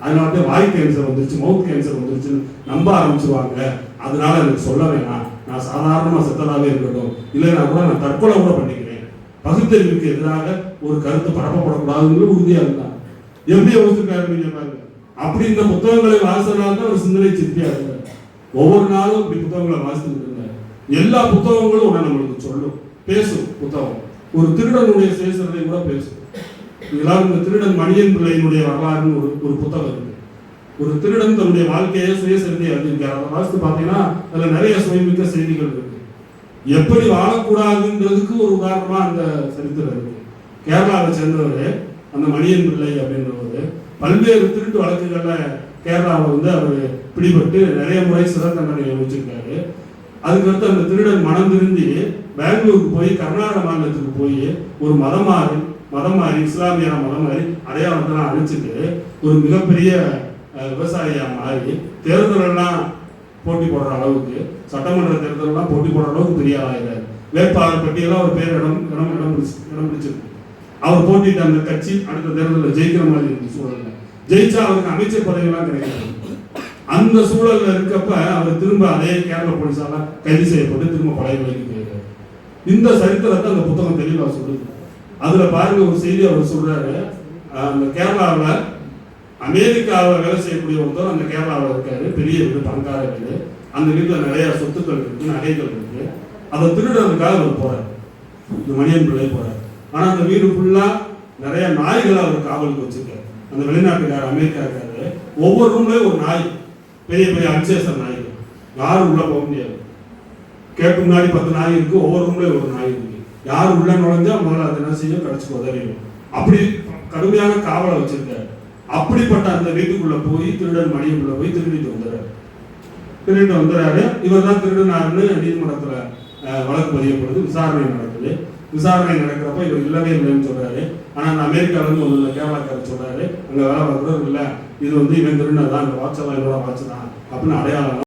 அதனால தான் வாய் கேன்சர் வந்துருச்சு மவுத் கேன்சர் வந்துருச்சுன்னு நம்ப ஆரம்பிச்சிருவாங்க. அதனால எனக்கு சொல்ல வேணாம். நான் சாதாரணமா செத்ததாகவே இருக்கட்டும். இல்லைன்னா கூட நான் தற்கொலை கூட பண்ணிக்கிறேன். பகுத்தறிவுக்கு எதிராக ஒரு கருத்து பரப்பப்படக்கூடாதுன்னு உறுதியா இருந்தாங்க. எப்படி யோசிச்சிருக்காரு நீங்க பாருங்க. அப்படி இந்த புத்தகங்களை வாசினால்தான் தான் ஒரு சிந்தனை சிற்பியா இருந்தார் ஒவ்வொரு நாளும் இப்படி புத்தகங்களை வாசித்துட்டு இருந்தார். எல்லா புத்தகங்களும் உடனே நம்மளுக்கு சொல்லும். பேசும் புத்தகம். ஒரு திருடனுடைய சேசரதை கூட பேசும். இதெல்லாம் இந்த திருடன் மணியன் பிள்ளையினுடைய வரலாறுன்னு ஒரு ஒரு புத்தகம் இருக்கு. ஒரு திருடன் தன்னுடைய வாழ்க்கையை சுயசரிதை அறிஞ்சிருக்கார் அதை வாசித்து பார்த்தீங்கன்னா அதில் நிறைய சுயமிக்க செய்திகள் இருக்கு. எப்படி வாழக்கூடாதுன்றதுக்கு ஒரு உதாரணமா அந்த சரித்திரம் இருக்கு. கேரளாவை சேர்ந்தவர் அந்த மணியன் பிள்ளை அப்படின்றவர் பல்வேறு திருட்டு வழக்குகள்ல கேரளாவை வந்து அவர் பிடிபட்டு நிறைய முறை சிறை தண்டனை வச்சிருக்காரு அதுக்கடுத்து அந்த திருடன் மனம் திருந்தி பெங்களூருக்கு போய் கர்நாடக மாநிலத்துக்கு போய் ஒரு மதம் மாறி மதம் மாறி இஸ்லாமியான மதம் மாறி அடையாளத்தெல்லாம் அழிச்சிட்டு ஒரு மிகப்பெரிய விவசாயியாக மாறி தேர்தலெல்லாம் போட்டி போடுற அளவுக்கு சட்டமன்ற தேர்தலெல்லாம் போட்டி போடுற அளவுக்கு பெரிய ஆளாயிறாரு வேட்பாளர் பட்டியலாக ஒரு பேர் இடம் இடம் இடம் இடம் பிடிச்சிருக்கு. அவர் போட்டிட்டு அந்த கட்சி அடுத்த தேர்தலில் ஜெயிக்கிற மாதிரி இருக்கு சூழல்ல. ஜெயிச்சா அவருக்கு அமைச்சர் பதவியெல்லாம் கிடைக்காது. அந்த சூழல்ல இருக்கப்ப அவர் திரும்ப அதே கேரள போலீஸால கைது செய்யப்பட்டு திரும்ப பழைய நிலைக்கு போயிருக்காரு இந்த சரித்திரத்தை அந்த புத்தகம் தெளிவாக சொல்லுது. அதுல பாருங்க ஒரு செய்தி அவர் சொல்றாரு. அந்த கேரளாவில் அமெரிக்காவில் வேலை செய்யக்கூடிய ஒருத்தர் அந்த கேரளாவில் இருக்காரு. பெரிய வீடு பணக்கார வீடு. அந்த வீட்டில் நிறைய சொத்துக்கள் இருக்கு நகைகள் இருக்கு. அதை திருடுறதுக்காக அவர் போறாரு. இந்த மணியன் பிள்ளை போறாரு. ஆனா அந்த வீடு ஃபுல்லா நிறைய நாய்களை அவர் காவலுக்கு வச்சிருக்காரு. அந்த வெளிநாட்டுக்கார அமெரிக்காக்காரு ஒவ்வொரு ரூம்லயும் ஒரு நாய். பெரிய பெரிய அன்சேசர் நாய்கள். யாரும் உள்ள போக முடியாது. கேட்டு முன்னாடி பத்து நாய் இருக்கு ஒவ்வொரு ரூம்லயும் ஒரு நாய் இருக்கு. யார் உள்ள நுழைஞ்சா அவங்களால அது என்ன செய்யும்? கிடைச்சி உதறிடும். அப்படி கடுமையான காவலை வச்சிருக்காரு. அப்படிப்பட்ட அந்த வீட்டுக்குள்ள போய் திருடன் மணியக்குள்ள போய் திருடிட்டு வந்துடுறாரு. திருடிட்டு வந்துடுறாரு. இவர் தான் திருடினாருன்னு நீதிமன்றத்துல அஹ், வழக்கு பதியப்படுது. விசாரணை நடக்குது. விசாரணை நடக்கிறப்ப இவர் இல்லவே இல்லைன்னு சொல்றாரு. ஆனா அந்த அமெரிக்கால வந்து ஒரு கேரளாக்காரர் சொல்றாரு. அங்க வேலை பார்க்குறவர் இல்லை. இது வந்து இவன் திருடினதான். இந்த வாட்ச் இவரோட வாட்ச் தான் அப்படின்னு அடையாளம்